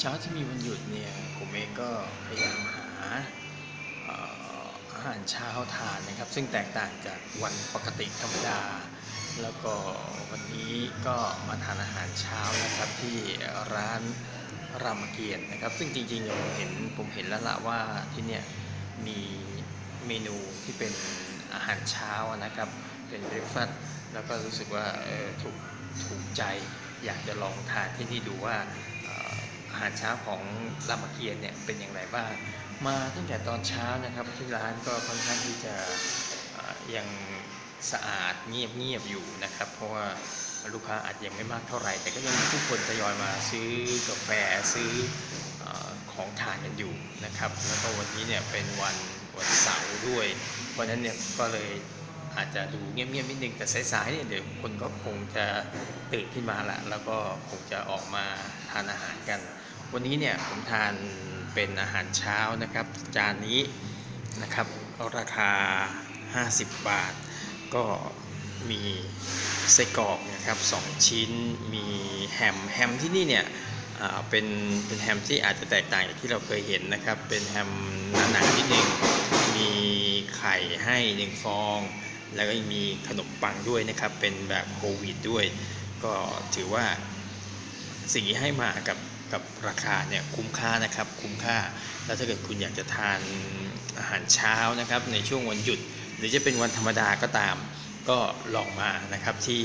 เช้าที่มีวันหยุดเนี่ยผมเองก็พยายามหาอาหารเช้าทานนะครับ ซึ่งแตกต่างจากวันปกติธรรมดา แล้วก็วันนี้ก็มาทานอาหารเช้านะครับที่ร้านรามเกียรตินะครับ ซึ่งจริงๆผมเห็นผมเห็นแล้วละว่าที่เนี่ยมีเมนูที่เป็นอาหารเช้านะครับ เป็นเบรคฟาสต์แล้วก็รู้สึกว่าเออถูกถูกใจอยากจะลองทานที่นี่ดูว่าารเช้าของรามเกียรติเนี่ยเป็นอย่างไรบ้างมาตั้งแต่ตอนเช้านะครับที่ร้านก็ค่อนข้างที่จะยังสะอาดเงียบเงียบๆอยู่นะครับ เพราะว่าลูกค้าอาจยังไม่มากเท่าไหร่ แต่ก็ยังมีผู้คนทยอยมาซื้อกาแฟซื้อเออของทานกันอยู่นะครับ แล้วก็วันนี้เนี่ยเป็นวันวันเสาร์ด้วย เพราะฉะนั้นเนี่ยก็เลยอาจจะดูเงียบๆนิดนึงแต่สายๆเนี่ยเดี๋ยวคนก็คงจะตื่นขึ้นมาละแล้วก็คงจะออกมาทานอาหารกัน วันนี้เนี่ยผมทานเป็นอาหารเช้านะครับ จานนี้นะครับราคา 50 บาท ก็มีไส้กรอกนะครับ2ชิ้นมีแฮมแฮมที่นี่เนี่ยเป็นเป็นแฮมที่อาจจะแตกต่างจากที่เราเคยเห็นนะครับ เป็นแฮมหนาๆนิดนึงมีไข่ให้หนึ่งฟอง แล้วก็มีขนมปังด้วยนะครับ เป็นแบบโฮวีตด้วย ก็ถือว่าสิ่งที่ให้มากับ กับราคาเนี่ยคุ้มค่านะครับคุ้มค่า แล้วถ้าเกิดคุณอยากจะทานอาหารเช้านะครับในช่วงวันหยุด หรือจะเป็นวันธรรมดาก็ตาม ก็ลองมานะครับที่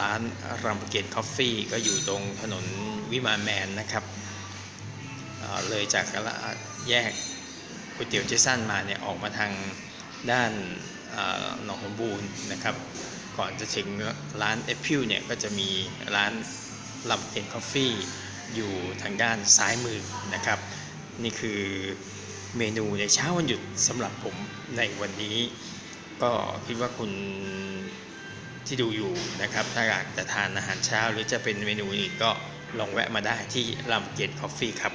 ร้านรัมเกตคอฟฟี่ก็อยู่ตรงถนนวิมานแมนนะครับเเลยจากแยกก๋วยเตี๋ยวเจสันมาเนี่ยออกมาทางด้านหนองสมบูรณ์นะครับ ก่อนจะถึงร้านเอพิวเนี่ยก็จะมีร้านลำเอ็นคอฟฟี่ อยู่ทางด้านซ้ายมือนะครับ นี่คือเมนูในเช้าวันหยุดสำหรับผมในวันนี้ ก็คิดว่าคุณที่ดูอยู่นะครับ ถ้าอยากจะทานอาหารเช้า หรือจะเป็นเมนูอื่นก็ลองแวะมาได้ที่ลำเกตคอฟฟี่ครับ